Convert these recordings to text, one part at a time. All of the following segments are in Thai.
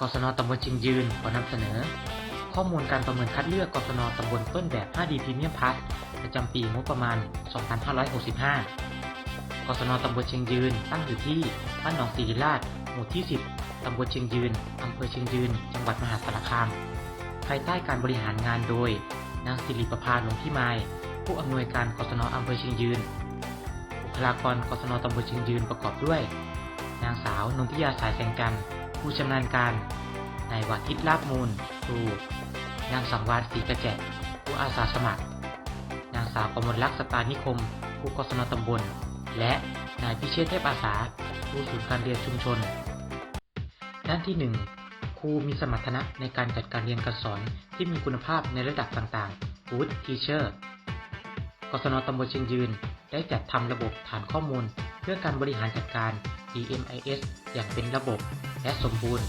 กศนตำบลชิงยืนขอนำเสนอ ข้อมูลการประเมินคัดเลือกกศนตำบลต้นแบบ 5D Premium Plus ประจำปีงบประมาณ 2565 กศนตำบลเชียงยืน ตั้งอยู่ที่บ้านหนองศรีราช หมู่ที่ 10 ตำบลเชียงยืน อำเภอเชียงยืน จังหวัดมหาสารคาม ภายใต้การบริหารงานโดย นางสิริประภาหลวงพิมาย ผู้อำนวยการกศนอำเภอเชียงยืน บุคลากรกศนตำบลเชียงยืนประกอบด้วย นางสาวนนทิยาสายแสงจันทร์ ผู้ชำนาญการนายวาทิตลาบมูลครูนางสังวาสศรีกระแจกผู้อาสาสมัคร นางสาวกมลลักษณ์สตานิคม ผู้กศนตำบล และนายพิเชษเทพอาสา ผู้ศูนย์การเรียนชุมชน ด้านที่ 1 ครูมีสมรรถนะในการจัดการเรียนการสอนที่มีคุณภาพในระดับต่างๆ Good Teacher กศนตำบลเชียงยืน ได้จัดทำระบบฐานข้อมูล เพื่อการบริหารจัดการ DMIS อย่างเป็นระบบและสมบูรณ์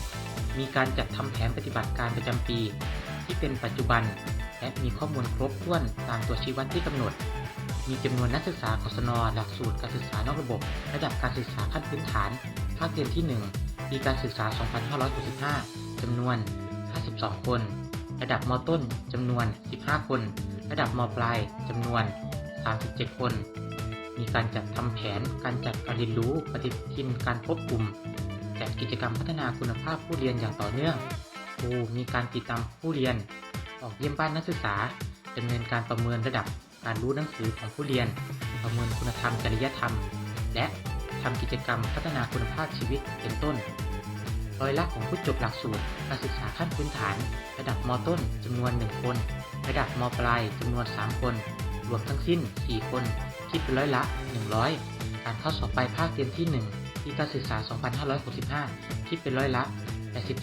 มีการจัดทำแผนปฏิบัติการประจำปี ที่เป็นปัจจุบัน และมีข้อมูลครบถ้วนตามตัวชี้วัดที่กำหนด มีจำนวนนักศึกษากศนหลักสูตรการศึกษานอกระบบ ระดับการศึกษาขั้นพื้นฐาน ภาคเรียนที่ 1 ปีการศึกษา 2565จำนวน 52 คน ระดับมต้นจำนวน 15 คน ระดับมปลายจำนวน 37 คน มีการจัดทำแผน การจัดการเรียนรู้ ปฏิทินการพบกลุ่ม จัดกิจกรรมพัฒนาคุณภาพผู้เรียนอย่างต่อเนื่อง ครูมีการติดตามผู้เรียน ออกเยี่ยมบ้านนักศึกษาดำเนินการประเมินระดับการรู้หนังสือของผู้เรียน ประเมินคุณธรรมจริยธรรม และทำกิจกรรมพัฒนาคุณภาพชีวิตเป็นต้นร้อยละของผู้จบหลักสูตรการศึกษาขั้นพื้นฐาน ระดับมต้นจำนวน 1 คน ระดับมปลายจำนวน 3 คน รวมทั้งสิ้น 4 คน คิดเป็นร้อยละ 100 การเข้าสอบปลายภาคเรียนที่ 1 ปีการศึกษา 2565 คิดเป็นร้อยละ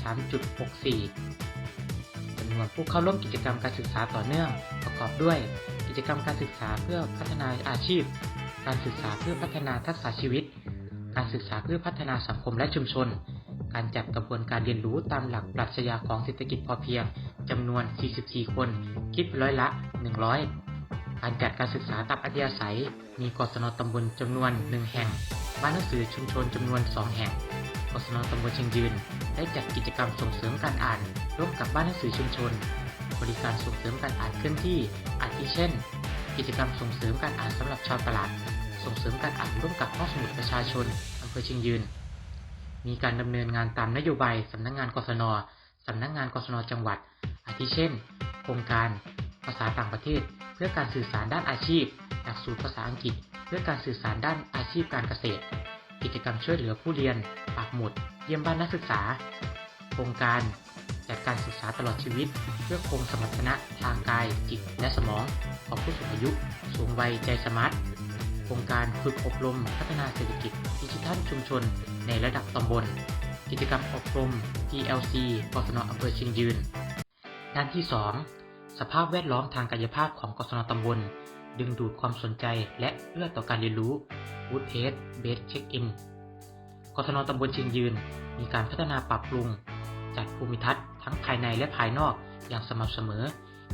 83.64จำนวนผู้เข้าร่วมกิจกรรมการศึกษาต่อเนื่อง ประกอบด้วย กิจกรรมการศึกษาเพื่อพัฒนาอาชีพ การศึกษาเพื่อพัฒนาทักษะชีวิต การศึกษาเพื่อพัฒนาสังคมและชุมชน การจัดกระบวนการเรียนรู้ตามหลักปรัชญาของเศรษฐกิจพอเพียงจำนวน 44 คน คิดเป็นร้อยละ 100 การจัดการศึกษาตามอัธยาศัย มีกศนตำบลจำนวน 1 แห่ง บ้านหนังสือชุมชนจำนวน 2 แห่ง กศนตำบลเชียงยืน ได้จัดกิจกรรมส่งเสริมการอ่าน ร่วมกับบ้านหนังสือชุมชน บริการส่งเสริมการอ่านเคลื่อนที่ อาทิเช่น กิจกรรมส่งเสริมการอ่านสำหรับชาวตลาด ส่งเสริมการอ่านร่วมกับห้องสมุดประชาชนอำเภอเชียงยืน มีการดำเนินงานตามนโยบายสำนักงานกศนสำนักงานกศนจังหวัด อาทิเช่น โครงการภาษาต่างประเทศ เพื่อการสื่อสารด้านอาชีพ หลักสูตรภาษาอังกฤษ เพื่อการสื่อสารด้านอาชีพการเกษตร กิจกรรมช่วยเหลือผู้เรียนปักหมุด เยี่ยมบ้านนักศึกษา โครงการ จัดการศึกษาตลอดชีวิต เพื่อคงสมรรถนะทางกาย จิต และสมอง ของผู้สูงอายุ สูงวัย ใจสมาร์ท โครงการฝึกอบรม พัฒนาเศรษฐกิจดิจิทัลชุมชน ในระดับตำบล กิจกรรมอบรม PLC กศนอำเภอเชียงยืน ด้านที่ 2 สภาพแวดล้อมทางกายภาพของกศนตำบล ดึงดูดความสนใจและเอื้อต่อการเรียนรู้ Wood Pace Base Check-in กศนตำบลเชียงยืน มีการพัฒนาปรับปรุง จัดภูมิทัศน์ทั้งภายในและภายนอกอย่างสม่ำเสมอ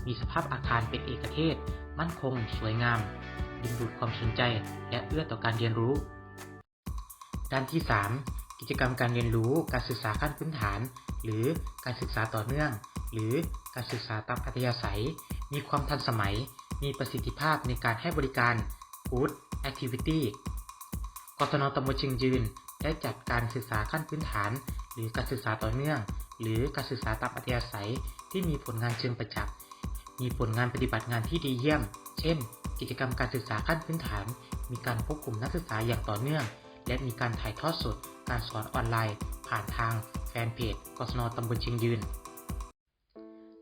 มีสภาพอาคารเป็นเอกเทศ มั่นคง สวยงาม ดึงดูดความสนใจและเอื้อต่อการเรียนรู้ ด้านที่ 3 กิจกรรมการเรียนรู้การศึกษาขั้นพื้นฐาน หรือการศึกษาต่อเนื่อง หรือการศึกษาตามอัธยาศัย มีความทันสมัย มีประสิทธิภาพในการให้บริการ Good Activity กศนตำบลเชียงยืนได้จัดการศึกษาขั้นพื้นฐาน หรือการศึกษาต่อเนื่อง หรือการศึกษาตามอัธยาศัยที่มีผลงานเชิงประจักษ์ มีผลงานปฏิบัติงานที่ดีเยี่ยม เช่น กิจกรรมการศึกษาขั้นพื้นฐาน มีการควบคุมนักศึกษาอย่างต่อเนื่อง และมีการถ่ายทอดสด การสอนออนไลน์ ผ่านทางแฟนเพจกศนตำบลเชียงยืน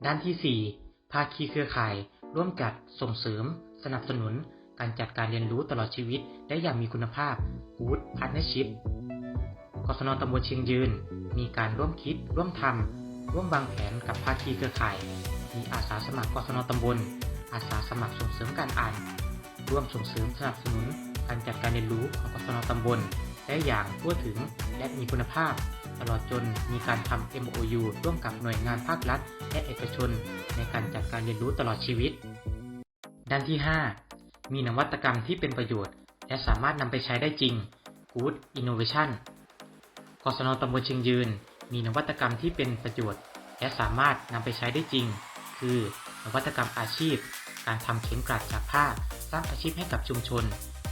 ด้านที่ 4 ภาคีเครือข่าย ร่วมจัดส่งเสริม สนับสนุน การจัดการเรียนรู้ตลอดชีวิต ได้อย่างมีคุณภาพ Good Partnership กศนตำบลเชียงยืน มีการร่วมคิด ร่วมทำ ร่วมวางแผนกับภาคีเครือข่าย มีอาสาสมัครกศนตำบล อาสาสมัครส่งเสริมการอ่าน ร่วมส่งเสริมสนับสนุน การจัดการเรียนรู้ของกศนตำบล ได้อย่างทั่วถึงและมีคุณภาพ ตลอดจนมีการทำ MOU ร่วมกับหน่วยงานภาครัฐ และเอกชน ในการจัดการเรียนรู้ตลอดชีวิต ด้านที่ 5 มีนวัตกรรมที่เป็นประโยชน์ และสามารถนำไปใช้ได้จริง Good Innovation กศนตำบลเชียงยืน มีนวัตกรรมที่เป็นประโยชน์ และสามารถนำไปใช้ได้จริง คือนวัตกรรมอาชีพ การทำเข็มกลัดจากผ้าสร้างอาชีพให้กับชุมชน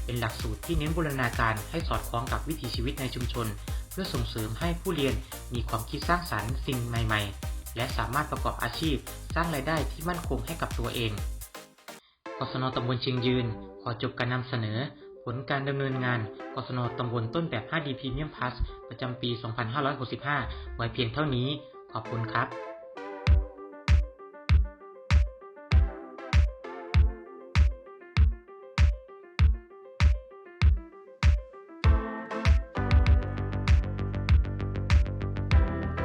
เป็นหลักสูตรที่เน้นบูรณาการให้สอดคล้องกับวิถีชีวิตในชุมชน พื่อส่งเสริมให้ผู้เรียนมีความคิดสร้างสรรค์สิ่งใหม่ ๆ และสามารถประกอบอาชีพสร้างรายได้ที่มั่นคงให้กับตัวเองกศนตำบลเชียงยืน ขอจบการนำเสนอ ผลการดำเนินงานกศนตำบลต้นแบบ 5D Premium Plus ประจำปี 2565 ไว้เพียงเท่านี้ ขอบคุณครับ